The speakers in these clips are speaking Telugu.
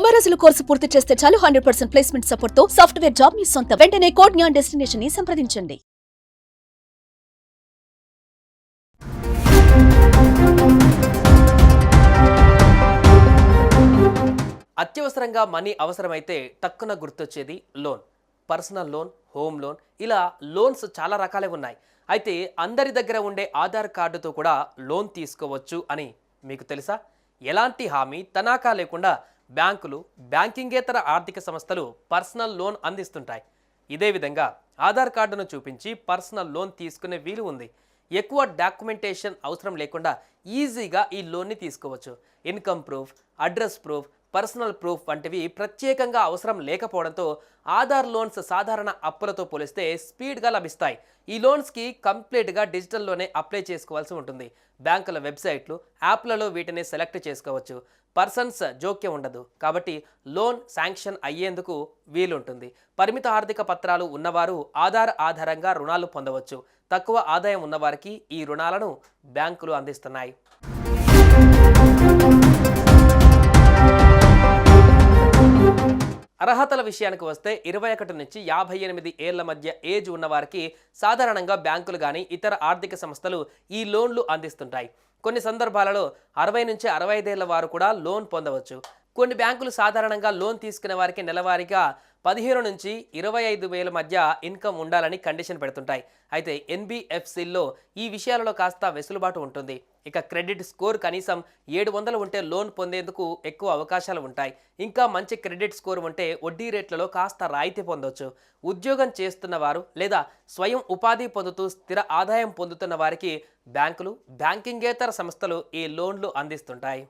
సమరసులు కోర్సు పూర్తి చేస్తే చాలు హండ్రెడ్ పర్సెంట్ ప్లేస్మెంట్ సపోర్ట్తో సాఫ్ట్వేర్ జాబ్ మీ సొంత. వెంటనే కోడ్ జ్ఞాన్ డెస్టినేషన్ని సంప్రదించండి. అత్యవసరంగా మనీ అవసరమైతే తక్కువ గుర్తొచ్చేది loan. Personal loan home loan ఇలా లోన్స్ చాలా రకాలే ఉన్నాయి. అయితే అందరి దగ్గర ఉండే ఆధార్ కార్డుతో కూడా లోన్ తీసుకోవచ్చు అని మీకు తెలుసా? ఎలాంటి హామీ తనాఖా లేకుండా బ్యాంకులు బ్యాంకింగేతర ఆర్థిక సంస్థలు పర్సనల్ లోన్ అందిస్తుంటాయి. ఇదే విధంగా ఆధార్ కార్డును చూపించి పర్సనల్ లోన్ తీసుకునే వీలు ఉంది. ఎక్కువ డాక్యుమెంటేషన్ అవసరం లేకుండా ఈజీగా ఈ లోన్ని తీసుకోవచ్చు. Income proof address proof personal proof వంటివి ప్రత్యేకంగా అవసరం లేకపోవడంతో ఆధార్ లోన్స్ సాధారణ అప్పులతో పోలిస్తే స్పీడ్గా లభిస్తాయి. ఈ లోన్స్కి కంప్లీట్గా డిజిటల్లోనే అప్లై చేసుకోవాల్సి ఉంటుంది. బ్యాంకుల వెబ్సైట్లు యాప్లలో వీటిని సెలెక్ట్ చేసుకోవచ్చు. పర్సన్స్ జోక్యం ఉండదు. కాబట్టి లోన్ శాంక్షన్ అయ్యేందుకు వీలుంటుంది. పరిమిత ఆర్థిక పత్రాలు ఉన్నవారు ఆధార్ ఆధారంగా రుణాలు పొందవచ్చు. తక్కువ ఆదాయం ఉన్నవారికి ఈ రుణాలను బ్యాంకులు అందిస్తున్నాయి. అర్హతల విషయానికి వస్తే ఇరవై ఒకటి నుంచి యాభై ఎనిమిది ఏళ్ళ మధ్య ఏజ్ ఉన్నవారికి సాధారణంగా బ్యాంకులు కానీ ఇతర ఆర్థిక సంస్థలు ఈ లోన్లు అందిస్తుంటాయి. కొన్ని సందర్భాలలో అరవై నుంచి అరవై ఐదేళ్ళ వారు కూడా లోన్ పొందవచ్చు. కొన్ని బ్యాంకులు సాధారణంగా లోన్ తీసుకునే వారికి నెలవారీగా పదిహేను నుంచి ఇరవై ఐదు వేల మధ్య ఇన్కమ్ ఉండాలని కండిషన్ పెడుతుంటాయి. అయితే ఎన్బిఎఫ్సిల్లో ఈ విషయాలలో కాస్త వెసులుబాటు ఉంటుంది. ఇక క్రెడిట్ స్కోర్ కనీసం ఏడు వందలు ఉంటే లోన్ పొందేందుకు ఎక్కువ అవకాశాలు ఉంటాయి. ఇంకా మంచి క్రెడిట్ స్కోర్ ఉంటే వడ్డీ రేట్లలో కాస్త రాయితీ పొందొచ్చు. ఉద్యోగం చేస్తున్న వారు లేదా స్వయం ఉపాధి పొందుతూ స్థిర ఆదాయం పొందుతున్న వారికి బ్యాంకులు బ్యాంకింగేతర సంస్థలు ఈ లోన్లు అందిస్తుంటాయి.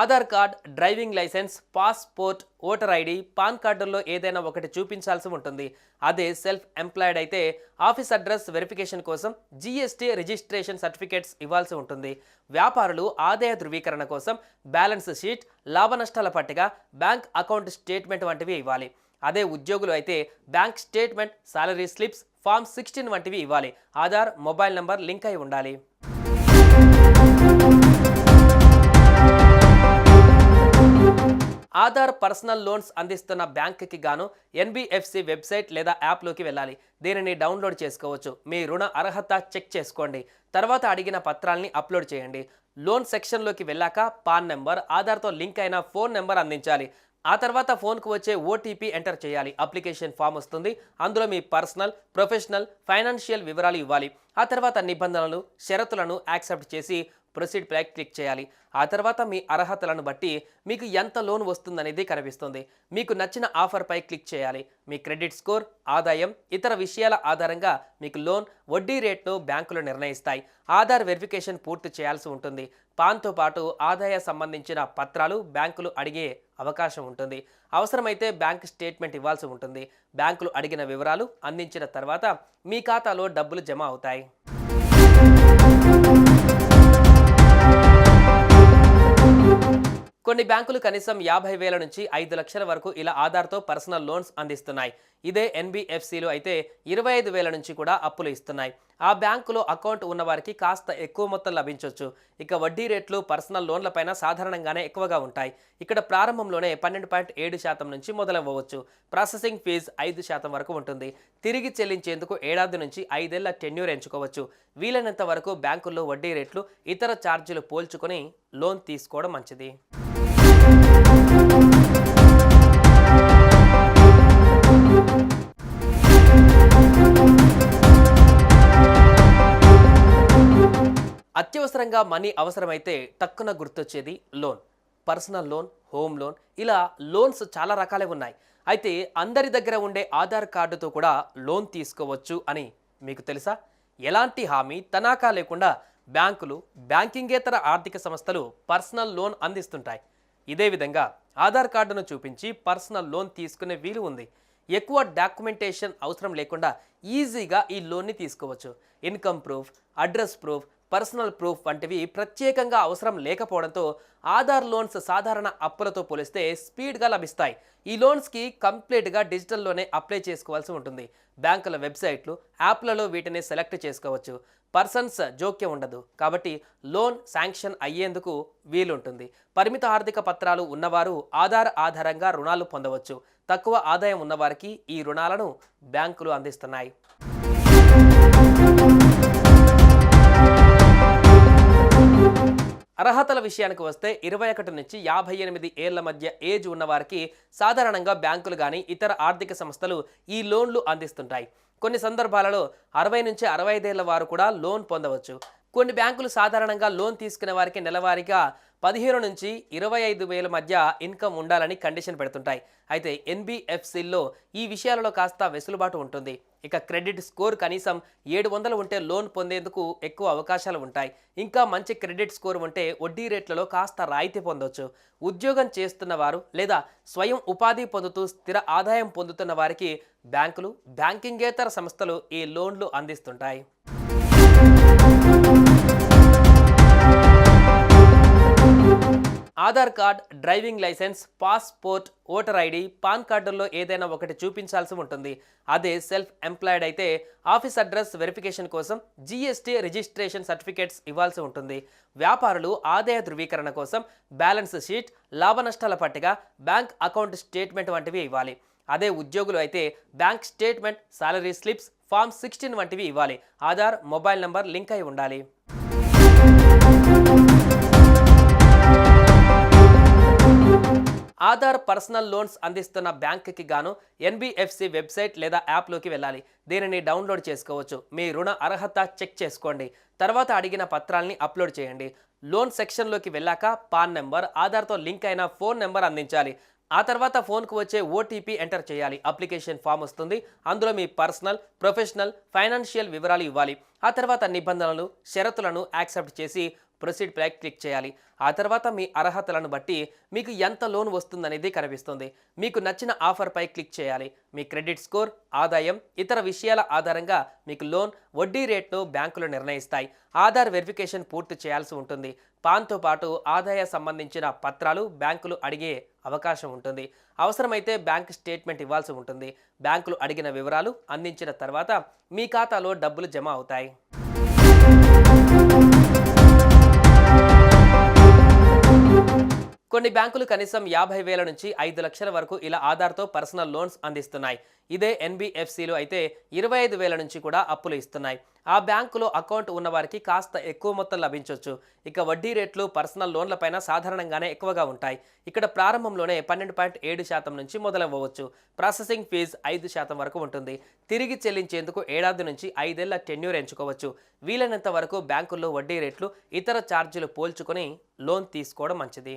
Aadhaar card driving licence passport voter ID PAN కార్డుల్లో ఏదైనా ఒకటి చూపించాల్సి ఉంటుంది. అదే సెల్ఫ్ ఎంప్లాయిడ్ అయితే ఆఫీస్ అడ్రస్ వెరిఫికేషన్ కోసం జీఎస్టీ రిజిస్ట్రేషన్ సర్టిఫికేట్స్ ఇవ్వాల్సి ఉంటుంది. వ్యాపారులు ఆదాయ ధృవీకరణ కోసం బ్యాలెన్స్ షీట్ లాభనష్టాల పట్టిక బ్యాంక్ అకౌంట్ స్టేట్మెంట్ వంటివి ఇవ్వాలి. అదే ఉద్యోగులు అయితే bank statement salary slips form sixteen వంటివి ఇవ్వాలి. ఆధార్ మొబైల్ నంబర్ లింక్ అయి ఉండాలి. ఆధార్ పర్సనల్ లోన్స్ అందిస్తున్న బ్యాంకుకి గాను ఎన్బిఎఫ్సి వెబ్సైట్ లేదా యాప్లోకి వెళ్ళాలి. దీనిని డౌన్లోడ్ చేసుకోవచ్చు. మీ రుణ అర్హత చెక్ చేసుకోండి. తర్వాత అడిగిన పత్రాల్ని అప్లోడ్ చేయండి. లోన్ సెక్షన్లోకి వెళ్ళాక పాన్ నెంబర్ ఆధార్తో లింక్ అయిన ఫోన్ నెంబర్ అందించాలి. ఆ తర్వాత ఫోన్కు వచ్చే ఓటీపీ ఎంటర్ చేయాలి. అప్లికేషన్ ఫామ్ వస్తుంది. అందులో మీ పర్సనల్ ప్రొఫెషనల్ ఫైనాన్షియల్ వివరాలు ఇవ్వాలి. ఆ తర్వాత నిబంధనలు షరతులను యాక్సెప్ట్ చేసి ప్రొసీడ్ పై క్లిక్ చేయాలి. ఆ తర్వాత మీ అర్హతలను బట్టి మీకు ఎంత లోన్ వస్తుందనేది కనిపిస్తుంది. మీకు నచ్చిన ఆఫర్పై క్లిక్ చేయాలి. మీ క్రెడిట్ స్కోర్ ఆదాయం ఇతర విషయాల ఆధారంగా మీకు లోన్ వడ్డీ రేట్ను బ్యాంకులు నిర్ణయిస్తాయి. ఆధార్ వెరిఫికేషన్ పూర్తి చేయాల్సి ఉంటుంది. పాన్తో పాటు ఆదాయ సంబంధించిన పత్రాలు బ్యాంకులు అడిగే అవకాశం ఉంటుంది. అవసరమైతే బ్యాంక్ స్టేట్మెంట్ ఇవ్వాల్సి ఉంటుంది. బ్యాంకులు అడిగిన వివరాలు అందించిన తర్వాత మీ ఖాతాలో డబ్బులు జమ అవుతాయి. కొన్ని బ్యాంకులు కనీసం యాభై వేల నుంచి ఐదు లక్షల వరకు ఇలా ఆధార్తో పర్సనల్ లోన్స్ అందిస్తున్నాయి. ఇదే ఎన్బిఎఫ్సిలు అయితే ఇరవై ఐదు వేల నుంచి కూడా అప్పులు ఇస్తున్నాయి. ఆ బ్యాంకులో అకౌంట్ ఉన్నవారికి కాస్త ఎక్కువ మొత్తం లభించవచ్చు ఇక వడ్డీ రేట్లు పర్సనల్ లోన్లపైన సాధారణంగానే ఎక్కువగా ఉంటాయి. ఇక్కడ ప్రారంభంలోనే పన్నెండు పాయింట్ ఏడు శాతం నుంచి మొదలవ్వచ్చు ప్రాసెసింగ్ ఫీజు ఐదు శాతం వరకు ఉంటుంది. తిరిగి చెల్లించేందుకు ఏడాది నుంచి ఐదేళ్ళ టెన్యూర్ ఎంచుకోవచ్చు. వీలైనంత వరకు బ్యాంకుల్లో వడ్డీ రేట్లు ఇతర ఛార్జీలు పోల్చుకొని లోన్ తీసుకోవడం మంచిది. అత్యవసరంగా మనీ అవసరమైతే టక్కున గుర్తొచ్చేది loan. Personal loan home loan ఇలా లోన్స్ చాలా రకాలే ఉన్నాయి. అయితే అందరి దగ్గర ఉండే ఆధార్ కార్డుతో కూడా లోన్ తీసుకోవచ్చు అని మీకు తెలుసా? ఎలాంటి హామీ తనాఖా లేకుండా బ్యాంకులు బ్యాంకింగేతర ఆర్థిక సంస్థలు పర్సనల్ లోన్ అందిస్తుంటాయి. ఇదే విధంగా ఆధార్ కార్డును చూపించి పర్సనల్ లోన్ తీసుకునే వీలు ఉంది. ఎక్కువ డాక్యుమెంటేషన్ అవసరం లేకుండా ఈజీగా ఈ లోన్ని తీసుకోవచ్చు. Income proof address proof personal proof వంటివి ప్రత్యేకంగా అవసరం లేకపోవడంతో ఆధార్ లోన్స్ సాధారణ అప్పులతో పోలిస్తే స్పీడ్గా లభిస్తాయి. ఈ లోన్స్కి కంప్లీట్గా డిజిటల్లోనే అప్లై చేసుకోవాల్సి ఉంటుంది. బ్యాంకుల వెబ్సైట్లు యాప్లలో వీటిని సెలెక్ట్ చేసుకోవచ్చు. పర్సన్స్ జోక్యం ఉండదు. కాబట్టి లోన్ శాంక్షన్ అయ్యేందుకు వీలుంటుంది. పరిమిత ఆర్థిక పత్రాలు ఉన్నవారు ఆధార్ ఆధారంగా రుణాలు పొందవచ్చు. తక్కువ ఆదాయం ఉన్నవారికి ఈ రుణాలను బ్యాంకులు అందిస్తున్నాయి. అర్హతల విషయానికి వస్తే ఇరవై ఒకటి నుంచి యాభై ఎనిమిది ఏళ్ళ మధ్య ఏజ్ ఉన్నవారికి సాధారణంగా బ్యాంకులు కానీ ఇతర ఆర్థిక సంస్థలు ఈ లోన్లు అందిస్తుంటాయి. కొన్ని సందర్భాలలో అరవై నుంచి అరవై ఐదేళ్ళ వారు కూడా లోన్ పొందవచ్చు. కొన్ని బ్యాంకులు సాధారణంగా లోన్ తీసుకునే వారికి నెలవారీగా పదిహేను నుంచి ఇరవై ఐదు వేల మధ్య ఇన్కమ్ ఉండాలని కండిషన్ పెడుతుంటాయి. అయితే ఎన్బిఎఫ్సిల్లో ఈ విషయాలలో కాస్త వెసులుబాటు ఉంటుంది. ఇక క్రెడిట్ స్కోర్ కనీసం ఏడు వందలు ఉంటే లోన్ పొందేందుకు ఎక్కువ అవకాశాలు ఉంటాయి. ఇంకా మంచి క్రెడిట్ స్కోర్ ఉంటే వడ్డీ రేట్లలో కాస్త రాయితీ పొందొచ్చు. ఉద్యోగం చేస్తున్న వారు లేదా స్వయం ఉపాధి పొందుతూ స్థిర ఆదాయం పొందుతున్న వారికి బ్యాంకులు బ్యాంకింగేతర సంస్థలు ఈ లోన్లు అందిస్తుంటాయి. Aadhaar card driving licence passport voter ID PAN కార్డుల్లో ఏదైనా ఒకటి చూపించాల్సి ఉంటుంది. అదే సెల్ఫ్ ఎంప్లాయిడ్ అయితే ఆఫీస్ అడ్రస్ వెరిఫికేషన్ కోసం జీఎస్టీ రిజిస్ట్రేషన్ సర్టిఫికేట్స్ ఇవ్వాల్సి ఉంటుంది. వ్యాపారులు ఆదాయ ధృవీకరణ కోసం బ్యాలెన్స్ షీట్ లాభ నష్టాల పట్టిక బ్యాంక్ అకౌంట్ స్టేట్మెంట్ వంటివి ఇవ్వాలి. అదే ఉద్యోగులు అయితే bank statement salary slips form sixteen వంటివి ఇవ్వాలి. ఆధార్ మొబైల్ నంబర్ లింక్ అయి ఉండాలి. ఆధార్ పర్సనల్ లోన్స్ అందిస్తున్న బ్యాంక్కి గాను ఎన్బిఎఫ్సి వెబ్సైట్ లేదా యాప్లోకి వెళ్ళాలి. దీనిని డౌన్లోడ్ చేసుకోవచ్చు. మీ రుణ అర్హత చెక్ చేసుకోండి. తర్వాత అడిగిన పత్రాల్ని అప్లోడ్ చేయండి. లోన్ సెక్షన్లోకి వెళ్ళాక పాన్ నెంబర్ ఆధార్తో లింక్ అయిన ఫోన్ నెంబర్ అందించాలి. ఆ తర్వాత ఫోన్కు వచ్చే ఓటీపీ ఎంటర్ చేయాలి. అప్లికేషన్ ఫామ్ వస్తుంది. అందులో మీ పర్సనల్ ప్రొఫెషనల్ ఫైనాన్షియల్ వివరాలు ఇవ్వాలి. ఆ తర్వాత నిబంధనలు షరతులను యాక్సెప్ట్ చేసి ప్రొసీడ్ పై క్లిక్ చేయాలి. ఆ తర్వాత మీ అర్హతలను బట్టి మీకు ఎంత లోన్ వస్తుందనేది కనిపిస్తుంది. మీకు నచ్చిన ఆఫర్పై క్లిక్ చేయాలి. మీ క్రెడిట్ స్కోర్ ఆదాయం ఇతర విషయాల ఆధారంగా మీకు లోన్ వడ్డీ రేట్ను బ్యాంకులు నిర్ణయిస్తాయి. ఆధార్ వెరిఫికేషన్ పూర్తి చేయాల్సి ఉంటుంది. పాన్తో పాటు ఆదాయ సంబంధించిన పత్రాలు బ్యాంకులు అడిగే అవకాశం ఉంటుంది. అవసరమైతే బ్యాంక్ స్టేట్మెంట్ ఇవ్వాల్సి ఉంటుంది. బ్యాంకులు అడిగిన వివరాలు అందించిన తర్వాత మీ ఖాతాలో డబ్బులు జమ అవుతాయి. కొన్ని బ్యాంకులు కనీసం యాభై వేల నుంచి ఐదు లక్షల వరకు ఇలా ఆధార్తో పర్సనల్ లోన్స్ అందిస్తున్నాయి. ఇదే ఎన్బిఎఫ్సిలు అయితే ఇరవై ఐదు వేల నుంచి కూడా అప్పులు ఇస్తున్నాయి. ఆ బ్యాంకులో అకౌంట్ ఉన్నవారికి కాస్త ఎక్కువ మొత్తం లభించవచ్చు ఇక వడ్డీ రేట్లు పర్సనల్ లోన్లపైన సాధారణంగానే ఎక్కువగా ఉంటాయి. ఇక్కడ ప్రారంభంలోనే పన్నెండు పాయింట్ ఏడు శాతం నుంచి మొదలవ్వచ్చు ప్రాసెసింగ్ ఫీజు ఐదు శాతం వరకు ఉంటుంది. తిరిగి చెల్లించేందుకు ఏడాది నుంచి ఐదేళ్ళ టెన్యూర్ ఎంచుకోవచ్చు. వీలైనంత వరకు బ్యాంకుల్లో వడ్డీ రేట్లు ఇతర ఛార్జీలు పోల్చుకొని లోన్ తీసుకోవడం మంచిది.